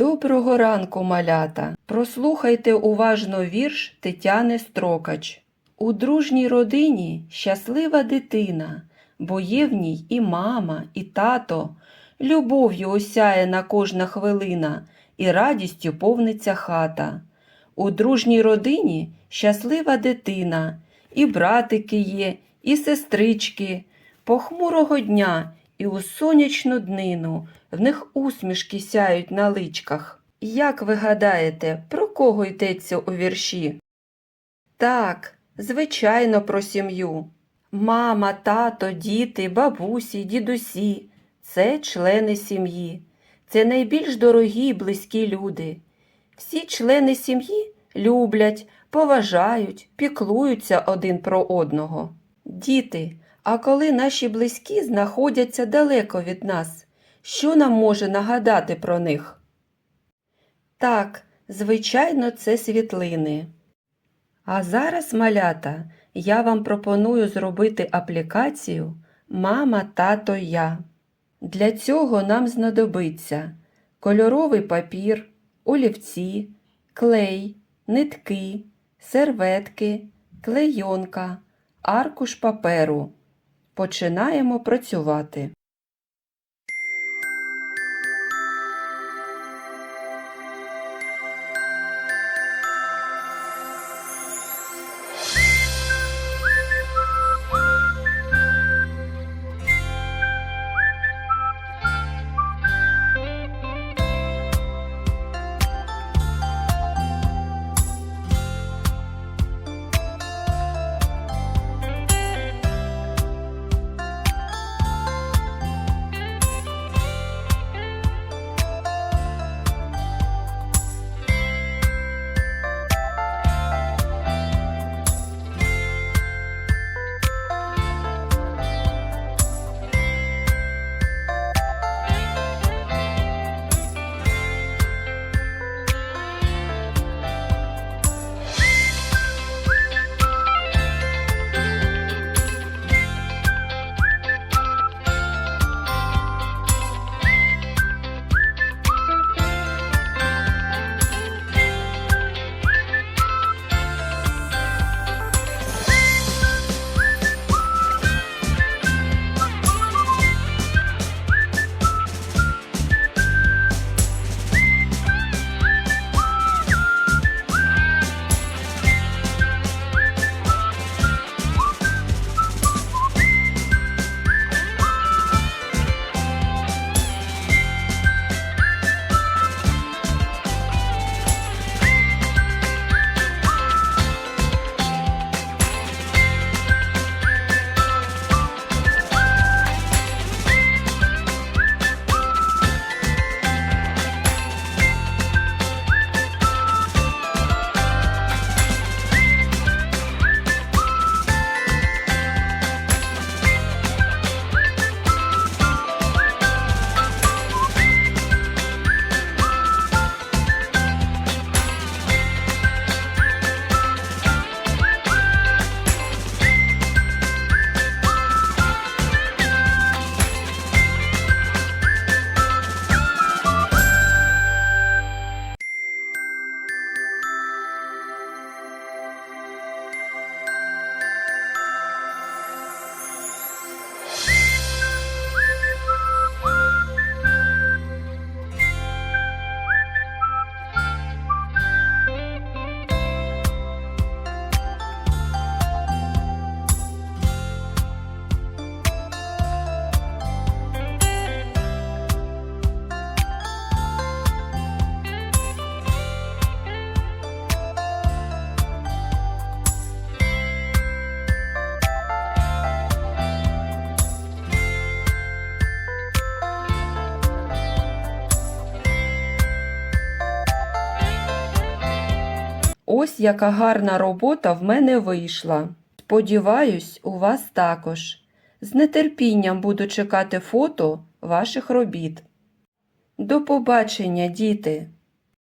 Доброго ранку, малята! Прослухайте уважно вірш Тетяни Строкач. У дружній родині щаслива дитина, бо є в ній і мама, і тато. Любов'ю осяяна кожна хвилина, і радістю повниться хата. У дружній родині щаслива дитина, і братики є, і сестрички. Похмурого дня і у сонячну днину в них усмішки сяють на личках. Як ви гадаєте, про кого йдеться у вірші? Так, звичайно, про сім'ю. Мама, тато, діти, бабусі, дідусі це члени сім'ї. Це найбільш дорогі й близькі люди. Всі члени сім'ї люблять, поважають, піклуються один про одного. Діти, а коли наші близькі знаходяться далеко від нас, що нам може нагадати про них? Так, звичайно, це світлини. А зараз, малята, я вам пропоную зробити аплікацію Мама, тато, я. Для цього нам знадобиться кольоровий папір, олівці, клей, нитки, серветки, клейонка, аркуш паперу. Починаємо працювати. Ось яка гарна робота в мене вийшла. Сподіваюсь, у вас також. З нетерпінням буду чекати фото ваших робіт. До побачення, діти!